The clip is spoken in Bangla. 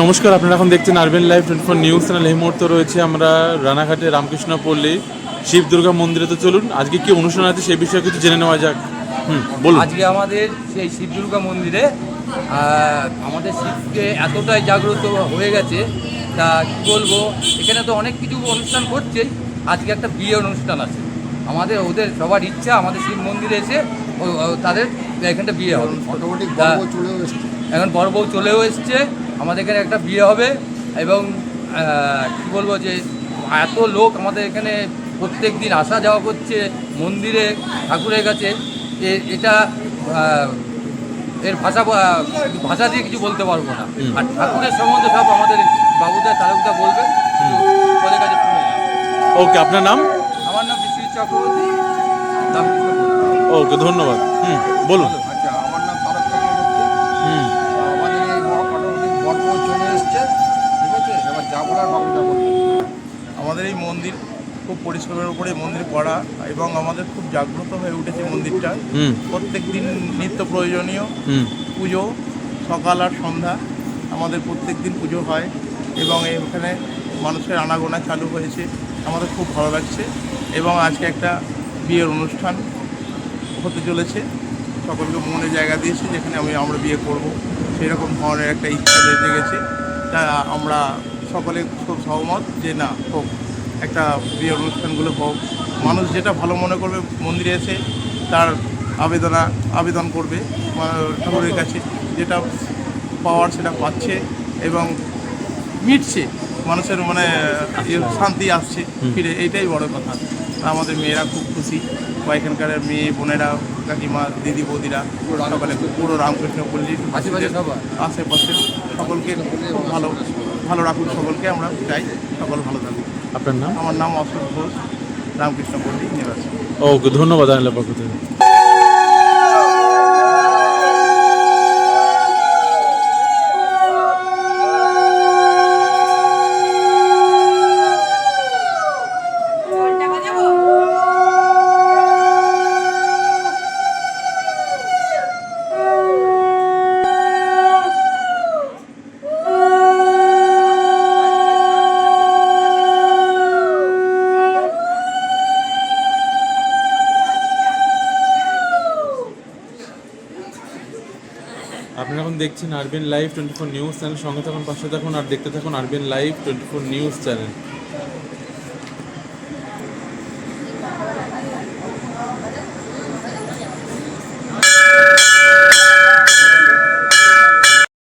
নমস্কার আপনারা এখন দেখছেন RBN live twenty four news channel এই মুহূর্তে রয়েছে আমরা রানাঘাটে রামকৃষ্ণ পল্লী শিব দুর্গা মন্দিরে। তো চলুন আজকে কি অনুষ্ঠান আছে সেই বিষয়ে কিছু জেনে নেওয়া যাক। হুম বলুন। আজকে আমাদের সেই শিব দুর্গা মন্দিরে আমাদের শিবকে এতটাই জাগ্রত হয়ে গেছে তা কি বলব এখানে তো অনেক কিছু অনুষ্ঠান করছেই আজকে একটা বিয়ে অনুষ্ঠান আছে। আমাদের ওদের সবার ইচ্ছা আমাদের শিব মন্দিরে এসে তাদের এখানটা বিয়ে হবে। এখন বড় বউ চলেও এসছে আমাদের এখানে একটা বিয়ে হবে এবং কি বলব যে এত লোক আমাদের এখানে প্রত্যেক দিন আসা যাওয়া করছে মন্দিরে ঠাকুরের কাছে। এটা এর ভাষা ভাষা দিয়ে কিছু বলতে পারব না। আর ঠাকুরের সম্বন্ধে সব আমাদের বাবুদা তালুকদা বলবে। ওদের কাছে শুনে ওকে আপনার নাম? আমার নাম বিশ্বজিৎ চক্রবর্তী। ওকে ধন্যবাদ। হুম বলুন আচ্ছা আমার নাম তারক চক্রবর্তী হুম আমাদের এই মোটামুটি পর্ব চলে এসছে ঠিক আছে এবার যা বলার বাবুটা বলব আমাদের এই মন্দির খুব পরিশ্রমের উপরে মন্দির করা এবং আমাদের খুব জাগ্রত হয়ে উঠেছে মন্দিরটা। প্রত্যেক দিন নিত্য প্রয়োজনীয় পুজো সকাল আর সন্ধ্যা আমাদের প্রত্যেক দিন পুজো হয় এবং এখানে মানুষের আনাগোনা চালু হয়েছে আমাদের খুব ভালো লাগছে এবং আজকে একটা বিয়ের অনুষ্ঠান হতে চলেছে। সকলকে মনে জায়গা দিয়েছে যেখানে আমি আমরা বিয়ে করব। সেই রকম ধরনের একটা ইচ্ছা লেগে গেছে। তা আমরা সকলে খুব সহমত যে না হোক। একটা বিয়ের অনুষ্ঠানগুলো হোক মানুষ যেটা ভালো মনে করবে মন্দিরে এসে তার আবেদনা আবেদন করবে ঠাকুরের কাছে যেটা পাওয়ার সেটা পাচ্ছে এবং মিটছে মানুষের মানে ইয়ে শান্তি আসছে ফিরে এইটাই বড় কথা। আমাদের মেয়েরা খুব খুশি। বা এখানকার মেয়ে বোনেরা কাকিমা দিদি বৌদিরা সকালে পুরো রামকৃষ্ণ সবার? আশেপাশে সকলকে খুব ভালো। ভালো রাখুন সকলকে আমরা চাই সকল ভালো থাকুক। আপনার নাম? আমার নাম অশোক ঘোষ রামকৃষ্ণ পল্লী নিবাস। ওকে ধন্যবাদ আনলে পক্ষ থেকে। আপনারা এখন দেখছেন RBN live twenty four news channel সঙ্গে থাকুন, পাশে থাকুন, আর দেখতে থাকুন RBN live twenty four news channel